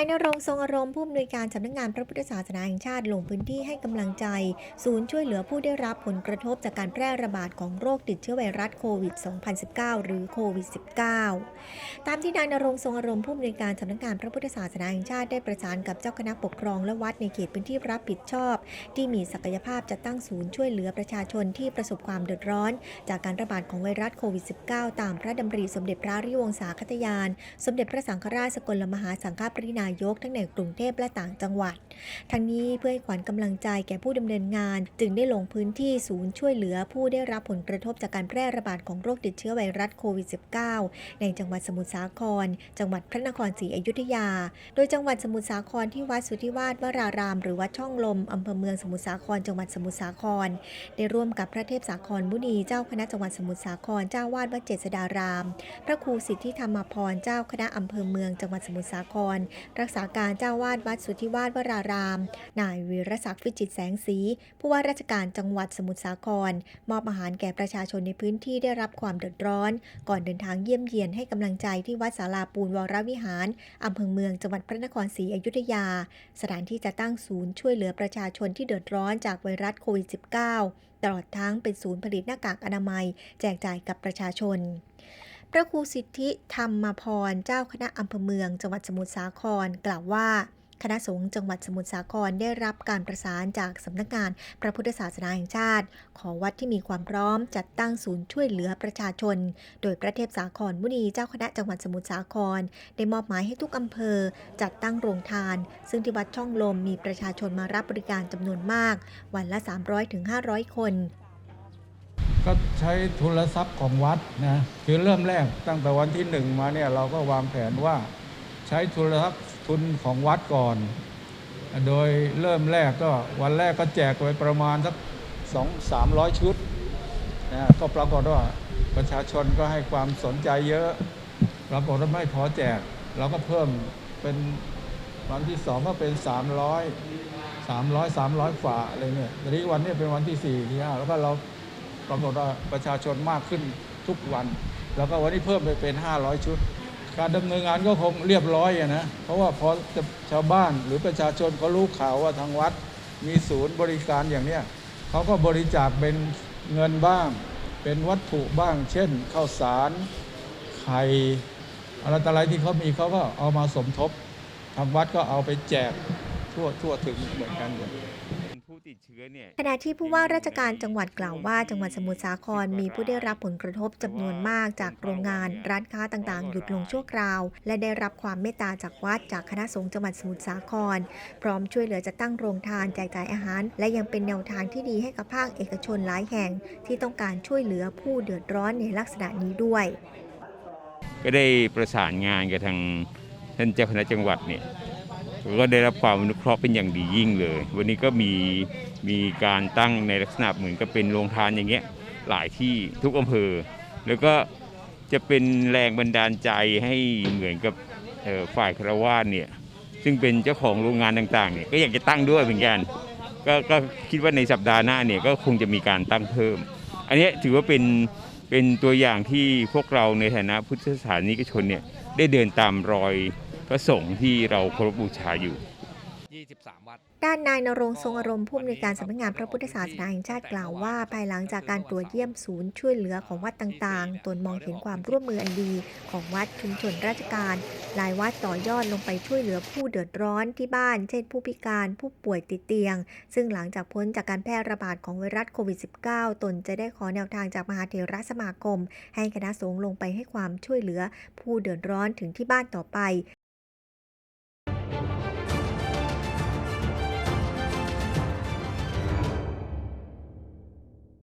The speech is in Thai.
ายนรงทรงอารมณ์ผู้อำนวยการสำนักงานพระพุทธศาสนาแห่งชาติลงพื้นที่ให้กำลังใจ ศูนย์ช่วยเหลือผู้ได้รับผลกระทบจากการแพร่ระบาดของโรคติดเชื้อไวรัสโควิด 2019 หรือโควิด -19 ตามที่นายนรงทรงอารมณ์ผู้อำนวยการสำนักงานพระพุทธศาสนาแห่งชาติได้ประสานกับเจ้าคณะปกครองและวัดในเขตพื้นที่รับผิดชอบ ที่มีศักยภาพจะตั้งศูนย์ช่วยเหลือประชาชนที่ประสบความเดือดร้อน จากการระบาดของไวรัสโควิด -19 ตามพระดำริสมเด็จพระริวงศาคตยาน สมเด็จพระสังฆราชสกลมหาสังฆปรินายกทั้งในกรุงเทพและต่างจังหวัด ทั้งนี้เพื่อให้ขวัญกำลังใจแก่ผู้ดำเนินงาน จึงได้ลงพื้นที่ศูนย์ช่วยเหลือผู้ได้รับผลกระทบจากการแพร่ระบาดของโรคติดเชื้อไวรัสโควิด -19 ในจังหวัดสมุทรสาคร จังหวัดพระนครศรีอยุธยา โดยจังหวัดสมุทรสาครที่วัดสุทธิวาสวราราม หรือวัดช่องลมอำเภอเมืองสมุทรสาคร จังหวัดสมุทรสาคร ได้ร่วมกับพระเทพสาครมุนีเจ้าคณะจังหวัดสมุทรสาครเจ้าวาดวัดเจษฎาราม พระครูสิทธิธรรมพรเจ้าคณะอำเภอเมืองจังหวัดสมุทรสาครรักษาการเจ้าวาดวัดสุทธิวาสวราราม นายวีรศักดิ์วิจิตแสงสี ผู้ว่าราชการจังหวัดสมุทรสาคร มอบอาหารแก่ประชาชนในพื้นที่ได้รับความเดือดร้อน ก่อนเดินทางเยี่ยมเยียนให้กำลังใจที่วัดศาลาปูนวรวิหารอำเภอเมืองจังหวัดพระนครศรีอยุธยา สถานที่จะตั้งศูนย์ช่วยเหลือประชาชนที่เดือดร้อนจากไวรัสโควิด -19 ตลอดทั้งเป็นศูนย์ผลิตหน้ากากอนามัย แจกจ่ายกับประชาชน พระครูสิทธิธรรมพรเจ้าคณะอำเภอเมือง จังหวัดสมุทรสาครกล่าวว่าคณะสงฆ์จังหวัดสมุทรสาครได้รับการประสานจากสำนักงานพระพุทธศาสนาแห่งชาติ ขอวัดที่มีความพร้อมจัดตั้งศูนย์ช่วยเหลือประชาชน โดยพระเทพสาครมุนีเจ้าคณะจังหวัดสมุทรสาคร ได้มอบหมายให้ทุกอำเภอ จัดตั้งโรงทาน ซึ่งที่วัดช่องลมมีประชาชนมารับบริการจำนวนมาก วันละ 300-500 คน ก็ใช้ทุนทรัพย์ของวัดนะคือเริ่มแรกตั้งแต่วันที่หนึ่งมาเนี่ยเราก็วางแผนว่าใช้ทุนทรัพย์ทุนของวัดก่อน โดยเริ่มแรกก็วันแรกก็แจกไปประมาณสักสองสามร้อยชุดนะก็ปรากฏว่าประชาชนก็ให้ความสนใจเยอะปรากฏว่าไม่พอแจกเราก็เพิ่มเป็นวันที่สองก็เป็น300 300 300ฝ่าอะไรเนี่ยทีนี้วันนี้เป็นวันที่สี่ที่ห้าแล้วก็เรา ปรากฏว่าประชาชนมากขึ้นทุกวัน แล้วก็วันนี้เพิ่มไปเป็น 500 ชุด การดำเนินงานก็คงเรียบร้อยอะนะ เพราะว่าพอชาวบ้านหรือประชาชนเขารู้ข่าวว่าทางวัดมีศูนย์บริการอย่างเนี้ยเขาก็บริจาคเป็นเงินบ้าง เป็นวัตถุบ้าง เช่นข้าวสารไข่อะไรต่ออะไรที่เขามีเขาก็เอามาสมทบทางวัดก็เอาไปแจกทั่วทั่วถึงเหมือนกันหมด ผู้ติดเชื้อเนี่ยขณะที่ผู้ว่าราชการจังหวัดกล่าวว่า จังหวัดสมุทรสาครมีผู้ได้รับผลกระทบจำนวนมากจากโรงงาน ร้านค้าต่างๆ หยุดลงชั่วคราว และได้รับความเมตตาจากวัดจากคณะสงฆ์จังหวัดสมุทรสาคร พร้อมช่วยเหลือจะตั้งโรงทานแจกจ่ายอาหาร และยังเป็นแนวทางที่ดีให้กับภาคเอกชนหลายแห่ง ที่ต้องการช่วยเหลือผู้เดือดร้อนในลักษณะนี้ด้วย ก็ได้ประสานงานกับทางท่านเจ้าคณะจังหวัดเนี่ย ก็ได้รับความอนุเคราะห์เป็นอย่างดียิ่งเลย วันนี้ก็มีมีการตั้งในลักษณะเหมือนกับเป็นโรงทานอย่างเงี้ยหลายที่ทุกอำเภอ แล้วก็จะเป็นแรงบันดาลใจให้เหมือนกับฝ่ายคารวาสเนี่ยซึ่งเป็นเจ้าของโรงงานต่างๆเนี่ยก็อยากจะตั้งด้วยเหมือนกันก็ก็คิดว่าในสัปดาห์หน้าเนี่ยก็คงจะมีการตั้งเพิ่ม อันนี้ถือว่าเป็นเป็นตัวอย่างที่พวกเราในฐานะพุทธศาสนิกชนเนี่ยได้เดินตามรอย พระสงฆ์ที่เราเคารพบูชาอยู่ 23 วัดด้านนายนรงค์ทรงอารมณ์ผู้อำนวยการสำนักงานพระพุทธศาสนาแห่งชาติกล่าวว่า ภายหลังจากการตรวจเยี่ยมศูนย์ช่วยเหลือของวัดต่างๆ ตนมองเห็นความร่วมมืออันดีของวัดชุมชนราชการหลายวัดต่อยอดลงไปช่วยเหลือผู้เดือดร้อนที่บ้าน เช่นผู้พิการผู้ป่วยติดเตียง ซึ่งหลังจากพ้นจากการแพร่ระบาดของไวรัสโควิด -19 ตนจะได้ขอแนวทางจากมหาเถรสมาคม ให้คณะสงฆ์ลงไปให้ความช่วยเหลือ ผู้เดือดร้อนถึงที่บ้านต่อไป